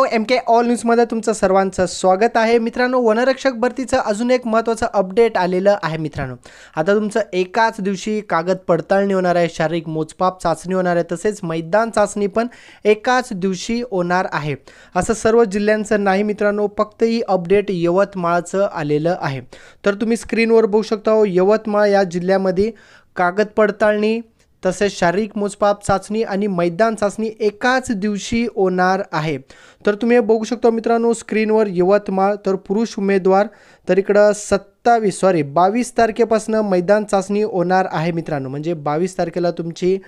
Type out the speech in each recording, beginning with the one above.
मित्रांनो एम के ऑल न्यूजमध्ये तुमचं सर्वांचं स्वागत आहे. मित्रांनो वनरक्षक भरतीचं अजून एक महत्त्वाचं अपडेट आलेलं आहे मित्रांनो. आता तुमचं एकाच दिवशी कागद पडताळणी होणार आहे शारीरिक मोजपाप चाचणी होणार आहे तसेच मैदान चाचणी पण एकाच दिवशी होणार आहे. असं सर्व जिल्ह्यांचं नाही मित्रांनो फक्त ही अपडेट यवतमाळचं आलेलं आहे. तर तुम्ही स्क्रीनवर बघू शकता हो, यवतमाळ या जिल्ह्यामध्ये कागद पडताळणी तसेच शारीरिक मोजपाप चाचणी आणि मैदान चाचणी एकाच दिवशी होणार आहे. तर तुम्ही बघू शकता मित्रांनो स्क्रीनवर यवतमाळ तर पुरुष उमेदवार तर इकडं सत्तावीस सॉरी बावीस तारखेपासून मैदान चाचणी होणार आहे मित्रांनो. म्हणजे बावीस तारखेला तुमची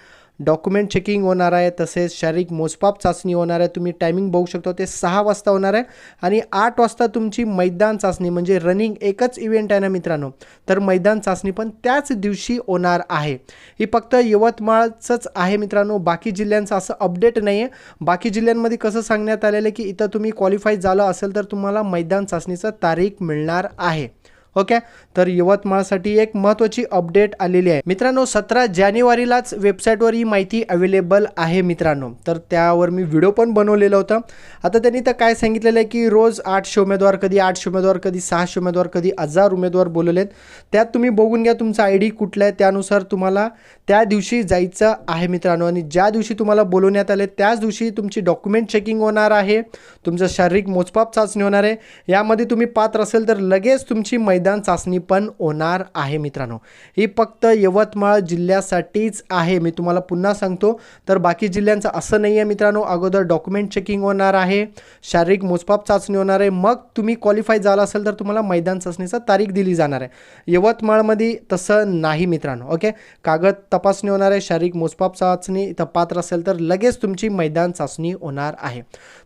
डॉक्युमेंट चेकिंग होणार आहे तसेच शारीरिक मोजपाप चाचणी होणार आहे तुम्ही टायमिंग बघू शकता ते सहा वाजता होणार आहे आणि आठ वाजता तुमची मैदान चाचणी म्हणजे रनिंग एकच इव्हेंट आहे ना मित्रांनो तर मैदान चाचणी पण त्याच दिवशी होणार आहे. ही फक्त यवतमाळचंच आहे मित्रांनो बाकी जिल्ह्यांचं असं अपडेट नाही आहे बाकी जिल्ह्यांमध्ये कसं सांगण्यात आलेलं आहे की इथं तुम्ही क्वालिफाय झालं असेल तर तुम्हाला मैदान चाचणीचं तारीख मिळणार आहे. ओके? तर यवतमाळसाठी एक महत्त्वाची अपडेट आलेली आहे. मित्रांनो सतरा जानेवारीलाच वेबसाईटवर ही माहिती अवेलेबल आहे मित्रांनो. तर त्यावर मी व्हिडिओ पण बनवलेलं होतं. आता त्यांनी तर काय सांगितलेलं आहे की रोज आठशे उमेदवार कधी आठशे उमेदवार कधी सहाशे उमेदवार कधी हजार उमेदवार बोलवलेत. त्यात तुम्ही बघून घ्या तुमचा आय डी कुठला आहे. त्यानुसार तुम्हाला त्या दिवशी जायचं आहे मित्रांनो. आणि ज्या दिवशी तुम्हाला बोलवण्यात आले त्याच दिवशी तुमची डॉक्युमेंट चेकिंग होणार आहे. तुमचं शारीरिक मोजपाप चाचणी होणार आहे. यामध्ये तुम्ही पात्र असेल तर लगेच तुमची मैदान चाचणी पण होणार आहे मित्रांनो. ही फक्त यवतमाळ जिल्ह्यासाठीच आहे. मी तुम्हाला पुन्हा सांगतो. तर बाकी जिल्ह्यांचं असं नाही आहे मित्रांनो. अगोदर डॉक्युमेंट चेकिंग होणार आहे. शारीरिक मोजपाप चाचणी होणार आहे. मग तुम्ही क्वालिफाय झाला असेल तर तुम्हाला मैदान चाचणीचा तारीख दिली जाणार आहे. यवतमाळमध्ये तसं नाही मित्रांनो. ओके? कागद तपासणी होणार आहे. शारीरिक मोजपाप चाचणी इथं पात्र असेल तर लगेच तुमची मैदान चाचणी होणार आहे.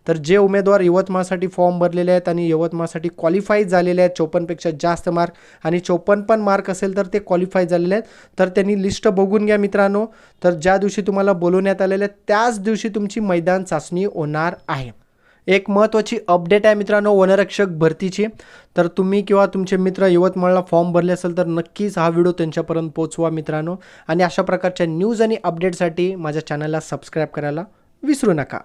तर जे उमेदवार यवतमाळसाठी फॉर्म भरलेले आहेत आणि यवतमाळसाठी क्वालिफाय झालेले आहेत चोपन्नपेक्षा जास्त मार्क आणि चोपन्न पण मार्क असेल तर ते क्वालिफाय झालेले आहेत. तर त्यांनी लिस्ट बघून घ्या मित्रांनो. तर ज्या दिवशी तुम्हाला बोलवण्यात आलेलं आहे त्याच दिवशी तुमची मैदान चाचणी होणार आहे. एक महत्त्वाची अपडेट आहे मित्रांनो वनरक्षक भरतीची. तर तुम्ही किंवा तुमचे मित्र यवतमाळला फॉर्म भरले असेल तर नक्कीच हा व्हिडिओ त्यांच्यापर्यंत पोहोचवा मित्रांनो. आणि अशा प्रकारच्या न्यूज आणि अपडेटसाठी माझ्या चॅनलला सबस्क्राईब करायला विसरू नका.